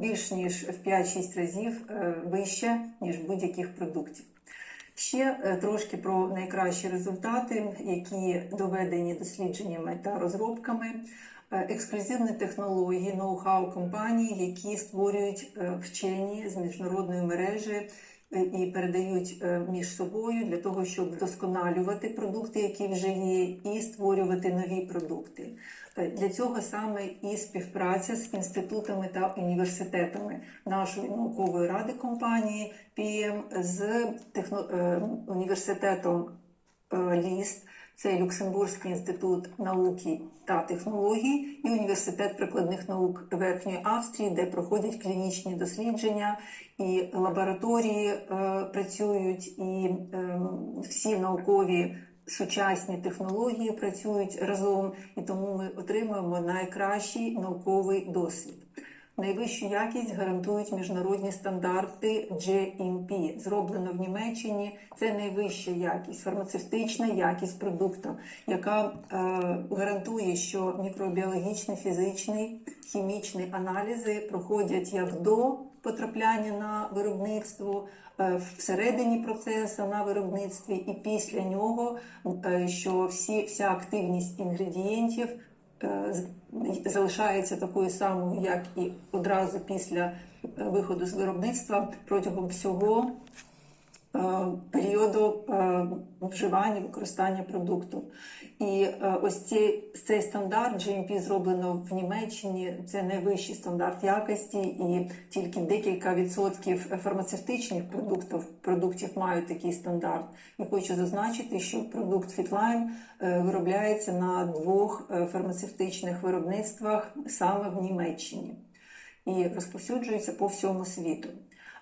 більш ніж в 5-6 разів е, вище, ніж будь-яких продуктів. Ще е, трошки про найкращі результати, які доведені дослідженнями та розробками. Е, Ексклюзивні технології, ноу-хау компаній, які створюють вчені з міжнародної мережі і передають е, між собою для того, щоб вдосконалювати продукти, які вже є, і створювати нові продукти. Е, Для цього саме і співпраця з інститутами та університетами нашої наукової ради компанії PM з техно... е, університетом е, ЛІСТ, це Люксембурзький інститут науки та технологій і університет прикладних наук Верхньої Австрії, де проходять клінічні дослідження, і лабораторії е, працюють, і е, всі наукові сучасні технології працюють разом, і тому ми отримуємо найкращий науковий досвід. Найвищу якість гарантують міжнародні стандарти GMP. Зроблено в Німеччині. Це найвища якість, фармацевтична якість продукту, яка е, гарантує, що мікробіологічний, фізичний, хімічний аналізи проходять як до потрапляння на виробництво, е, всередині процесу на виробництві, і після нього, е, що всі, вся активність інгредієнтів залишається такою самою, як і одразу після е, виходу з виробництва протягом всього е, періоду е, вживання використання продукту. І е, ось цей, цей стандарт GMP зроблено в Німеччині. Це найвищий стандарт якості, і тільки декілька відсотків фармацевтичних продуктів продуктів мають такий стандарт. І хочу зазначити, що продукт Fitline е, виробляється на двох е, фармацевтичних виробництвах саме в Німеччині і розповсюджується по всьому світу.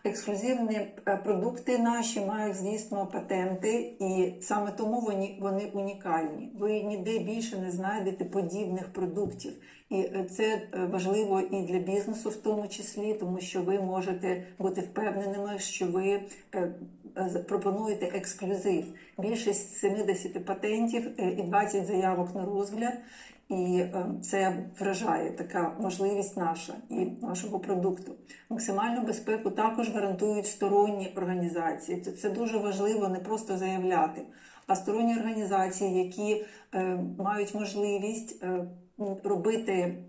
Ексклюзивні е, продукти наші мають, звісно, патенти, і саме тому вони, вони унікальні. Ви ніде більше не знайдете подібних продуктів. І е, це е, важливо і для бізнесу, в тому числі, тому що ви можете бути впевненими, що ви пропонуєте ексклюзив. Більше 70 патентів е, і 20 заявок на розгляд. І е, це вражає така можливість наша і нашого продукту. Максимальну безпеку також гарантують сторонні організації. Це, дуже важливо не просто заявляти, а сторонні організації, які е, мають можливість е, робити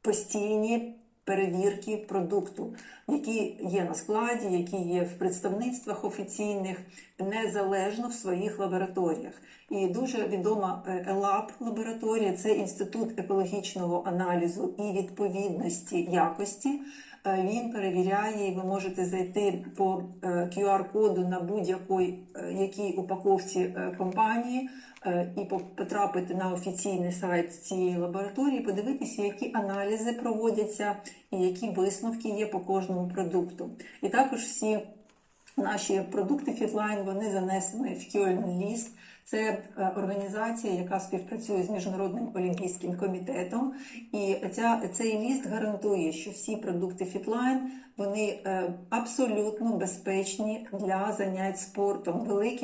постійні перевірки продукту, які є на складі, які є в представництвах офіційних, незалежно в своїх лабораторіях. І дуже відома е, ЕЛАП лабораторія це інститут екологічного аналізу і відповідності якості. Е, Він перевіряє, і ви можете зайти по е, QR-коду на будь-якій е, упаковці компанії і потрапити на офіційний сайт цієї лабораторії, подивитися, які аналізи проводяться і які висновки є по кожному продукту. І також всі Наші продукти Fitline вони занесені в Кьольн ліст. Це е, організація, яка співпрацює з міжнародним олімпійським комітетом. І ця цей ліст гарантує, що всі продукти фітлайн вони е, абсолютно безпечні для занять спортом. Великі